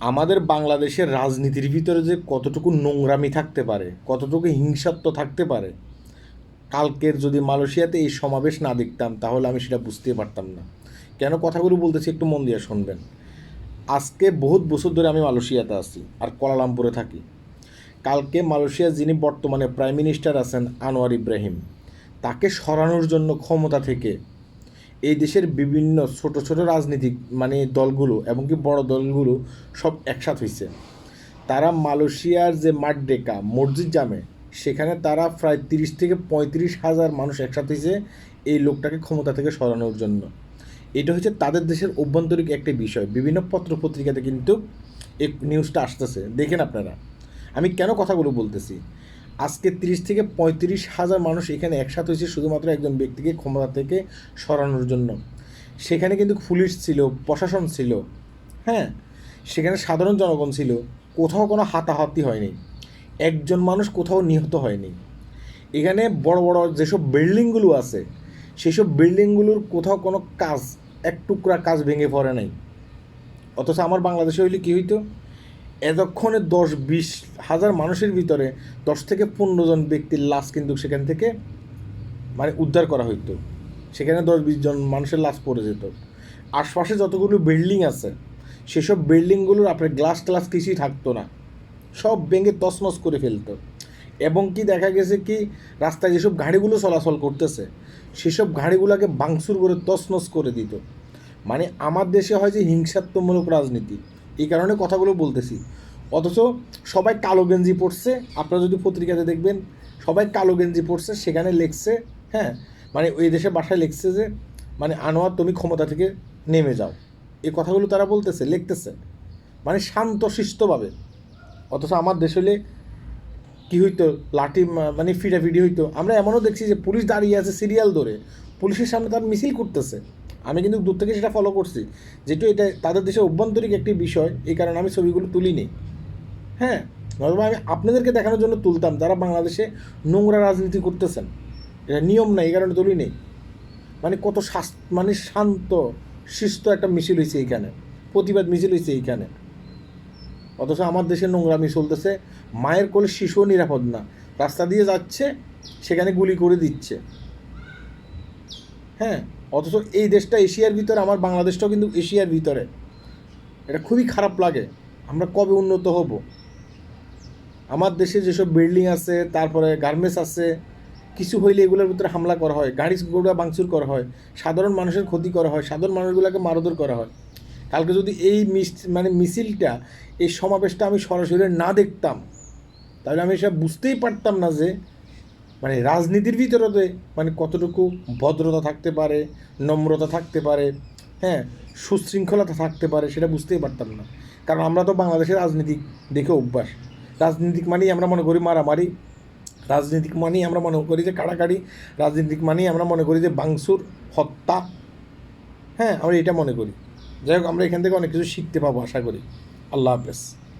আমাদের বাংলাদেশের রাজনীতির ভিতরে যে কতটুকু নোংরামি থাকতে পারে, কতটুকু হিংসাত্ব থাকতে পারে, কালকের যদি মালয়েশিয়াতে এই সমাবেশ না দেখতাম, তাহলে আমি সেটা বুঝতে পারতাম না। কেন কথাগুলো বলতেছি একটু মন দিয়ে শুনবেন। আজকে বহুত বছর ধরে আমি মালয়েশিয়াতে আছি আর কোয়ালালামপুরে থাকি। কালকে মালয়েশিয়ার যিনি বর্তমানে প্রাইম মিনিস্টার আছেন আনোয়ার ইব্রাহিম, তাকে সরানোর জন্য ক্ষমতা থেকে এই দেশের বিভিন্ন ছোট ছোট রাজনীতিক মানে দলগুলো এমনকি বড় দলগুলো সব একসাথ হয়েছে তারা মালয়েশিয়ার যে মাড্ডেকা মসজিদ জামে, সেখানে তারা প্রায় তিরিশ থেকে পঁয়ত্রিশ হাজার মানুষ একসাথে হয়েছে এই লোকটাকে ক্ষমতা থেকে সরানোর জন্য। এটা হচ্ছে তাদের দেশের অভ্যন্তরিক একটি বিষয়। বিভিন্ন পত্র পত্রিকাতে কিন্তু এই নিউজটা আসতেছে। দেখেন আপনারা। আমি কেন কথাগুলো বলতেছি? আজকে তিরিশ থেকে পঁয়ত্রিশ হাজার মানুষ এখানে একসাথে হয়েছে শুধুমাত্র একজন ব্যক্তিকে ক্ষমতা থেকে সরানোর জন্য। সেখানে কিন্তু পুলিশ ছিল, প্রশাসন ছিল হ্যাঁ? সেখানে সাধারণ জনগণ ছিল, কোথাও কোনো হাতাহাতি হয়নি। একজন মানুষ কোথাও নিহত হয়নি। এখানে বড় বড় যেসব বিল্ডিংগুলো আছে, সেসব বিল্ডিংগুলোর কোথাও কোনো কাজ, এক টুকরা কাজ ভেঙে পড়ে নাই। অথচ আমার বাংলাদেশে হইলে কী হইতো? এতক্ষণে দশ বিশ হাজার মানুষের ভিতরে দশ থেকে পনেরো জন ব্যক্তির লাশ কিন্তু সেখান থেকে মানে উদ্ধার করা হইতো। সেখানে দশ বিশ জন মানুষের লাশ পড়ে যেত। আশপাশে যতগুলো বিল্ডিং আছে, সেসব বিল্ডিংগুলোর আপনার গ্লাস ট্লাস কিছুই থাকতো না। সব ভেঙে তছনছ করে ফেলতো। এবং কি দেখা গেছে কি, রাস্তায় যেসব গাড়িগুলো চলাচল করতেছে, সেসব গাড়িগুলোকে বাংসুর করে তছনছ করে দিত। মানে আমার দেশে হয় যে হিংসাত্মমূলক রাজনীতি। এই কারণে কথাগুলো বলতেছি। অথচ সবাই কালো গেঞ্জি পড়ছে আপনারা যদি পত্রিকাতে দেখবেন, সবাই কালো গেঞ্জি পড়ছে সেখানে লেখছে হ্যাঁ মানে ওই দেশে বাসায় লিখছে যে মানে আনোয়ার, তুমি ক্ষমতা থেকে নেমে যাও। এই কথাগুলো তারা বলতেছে, লিখতেছে মানে শান্ত, শিষ্টভাবে। অথচ আমার দেশ হলে কী হইতো, লাঠি মানে ফিটাফিটি হইতো। আমরা এমনও দেখছি যে, পুলিশ দাঁড়িয়ে আছে সিরিয়াল ধরে, পুলিশের সামনে তার মিছিল করতেছে। আমি কিন্তু দূর থেকে সেটা ফলো করছি। যেহেতু এটা তাদের দেশের অভ্যন্তরিক একটি বিষয়, এই কারণে আমি ছবিগুলো তুলিনি। হ্যাঁ নয়তো আমি আপনাদেরকে দেখানোর জন্য তুলতাম, যারা বাংলাদেশে নোংরা রাজনীতি করতেছেন। এটা নিয়ম নাই, এই কারণে তুলি নেই মানে কত মানে শান্ত, শিষ্ট একটা মিছিল হয়েছে এইখানে। প্রতিবাদ মিছিল হয়েছে এইখানে। অথচ আমার দেশে নোংরামি চলতেছে, মায়ের কোলে শিশুও নিরাপদ না। রাস্তা দিয়ে যাচ্ছে, সেখানে গুলি করে দিচ্ছে। হ্যাঁ অথচ এই দেশটা এশিয়ার ভিতরে, আমার বাংলাদেশটাও কিন্তু এশিয়ার ভিতরে। এটা খুবই খারাপ লাগে। আমরা কবে উন্নত হব? আমার দেশে যেসব বিল্ডিং আছে, তারপরে গার্মেন্টস আছে, কিছু হইলে এগুলোর ভিতরে হামলা করা হয়, গাড়ি গোড়া ভাঙচুর করা হয়, সাধারণ মানুষের ক্ষতি করা হয়, সাধারণ মানুষগুলোকে মারধর করা হয়। কালকে যদি এই মিস মানে মিছিলটা, এই সমাবেশটা আমি সরাসরি না দেখতাম, তাহলে আমি এসব বুঝতেই পারতাম না যে মানে রাজনীতির ভিতরে মানে কতটুকু ভদ্রতা থাকতে পারে, নম্রতা থাকতে পারে হ্যাঁ সুশৃঙ্খলতা থাকতে পারে সেটা বুঝতেই পারতাম না। কারণ আমরা তো বাংলাদেশের রাজনীতিক দেখে অভ্যাস। রাজনীতিক মানেই আমরা মনে করি মারামারি। রাজনীতিক মানেই আমরা মনে করি যে কাড়াকাড়ি। রাজনীতিক মানেই আমরা মনে করি যে বাংসুর হত্যা। হ্যাঁ আমরা এটা মনে করি। যাই হোক, আমরা এখান থেকে অনেক কিছু শিখতে পাবো, আশা করি। আল্লাহ হাফেজ।